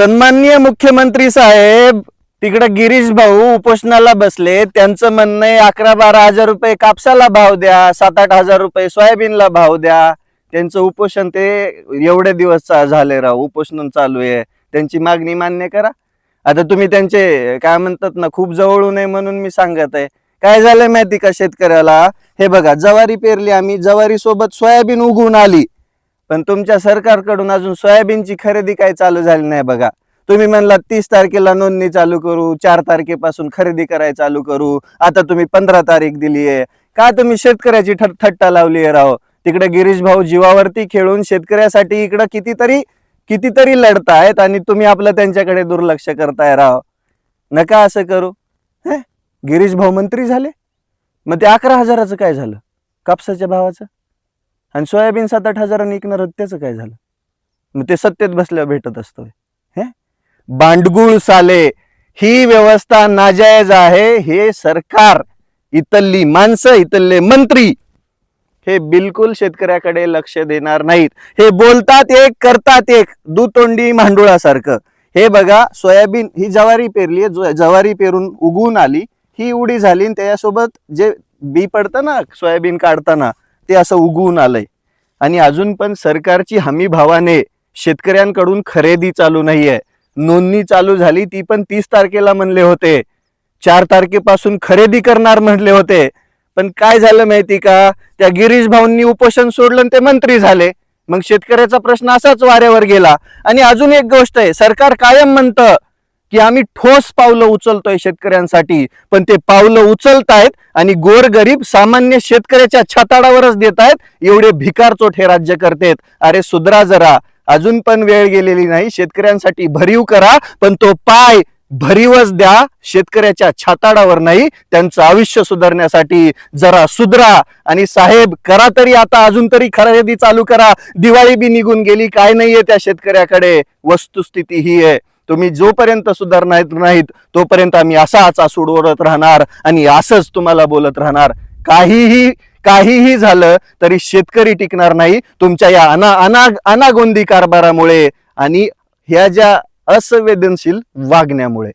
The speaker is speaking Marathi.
सन्माननीय मुख्यमंत्री साहेब तिकडे गिरीश भाऊ उपोषणाला बसले. त्यांचं म्हणणं आहे अकरा बारा हजार रुपये कापसाला भाव द्या सात आठ हजार रुपये सोयाबीनला भाव द्या. त्यांचं उपोषण ते एवढे दिवस चा- झाले राव उपोषण चालू आहे. त्यांची मागणी मान्य करा. आता तुम्ही त्यांचे काय म्हणतात ना खूप जवळून आहे म्हणून मी सांगत आहे. काय झालंय माहिती का शेतकऱ्याला? हे बघा जवारी पेरली आम्ही जवारी सोबत सोयाबीन उगवून आली. पण तुमच्या सरकारकडून अजून सोयाबीनची खरेदी काय चालू झाली नाही बघा. तुम्ही म्हणला तीस तारखेला नोंदणी चालू करू चार तारखेपासून खरेदी करायला चालू करू आता तुम्ही पंधरा तारीख दिली आहे. का तुम्ही शेतकऱ्याची ठट- थट्टा लावली आहे राव? तिकडे गिरीश भाऊ जीवावरती खेळून शेतकऱ्यासाठी इकडं कितीतरी कितीतरी लढतायत आणि तुम्ही आपलं त्यांच्याकडे दुर्लक्ष करताय राव. नका असं करू. हे? गिरीश भाऊ मंत्री झाले? मग ते अकरा हजाराचं काय झालं? कापसाच्या भावाचं? आणि सोयाबीन सात आठ हजारांनी विकणार त्याचं काय झालं? मग ते सत्तेत बसल्यावर भेटत असतोय हे? बांडगुळ साले ही व्यवस्था नाजायज आहे. हे सरकार इथली माणसं इथले मंत्री हे बिलकुल शेतकऱ्याकडे लक्ष देणार नाहीत. हे बोलतात एक करतात एक दुतोंडी मांडुळासारखं. हे बघा सोयाबीन ही जवारी पेरली जवारी पेरून उगवून आली ही उडी झाली आणि त्याच्यासोबत जे बी पडतं ना सोयाबीन काढताना ते असं उगवून आलंय. आणि अजून पण सरकारची हमी भावाने शेतकऱ्यांकडून खरेदी चालू नाहीये. नोंदणी चालू झाली ती पण तीस तारखेला म्हणले होते. चार तारखेपासून खरेदी करणार म्हणले होते. पण काय झालं माहिती का? त्या गिरीश भाऊंनी उपोषण सोडलं ते मंत्री झाले. मग शेतकऱ्याचा प्रश्न असाच वाऱ्यावर गेला. आणि अजून एक गोष्ट आहे सरकार कायम म्हणतं की आम्ही ठोस पावलं उचलतोय शेतकऱ्यांसाठी पण ते पावलं उचलतायत आणि गोरगरीब सामान्य शेतकऱ्याच्या छाताडावरच देत आहेत एवढे भिकार हे राज्य करतेत. अरे सुधरा जरा अजून पण वेळ गेलेली नाही शेतकऱ्यांसाठी भरीव करा पण तो पाय भरीवच द्या शेतकऱ्याच्या छाताडावर नाही त्यांचं आयुष्य सुधारण्यासाठी जरा सुधरा. आणि साहेब करा तरी आता अजून तरी खरेदी चालू करा. दिवाळी बी निघून गेली काय नाहीये त्या शेतकऱ्याकडे. वस्तुस्थिती ही आहे. तुम्ही जोपर्यंत सुधारणार नाहीत तोपर्यंत आम्ही असाच आसूड ओढत राहणार आणि असंच तुम्हाला बोलत राहणार. काहीही काहीही झालं तरी शेतकरी टिकणार नाही तुमच्या या अना अना अनागोंदी कारभारामुळे आणि ह्या ज्या असंवेदनशील वागण्यामुळे.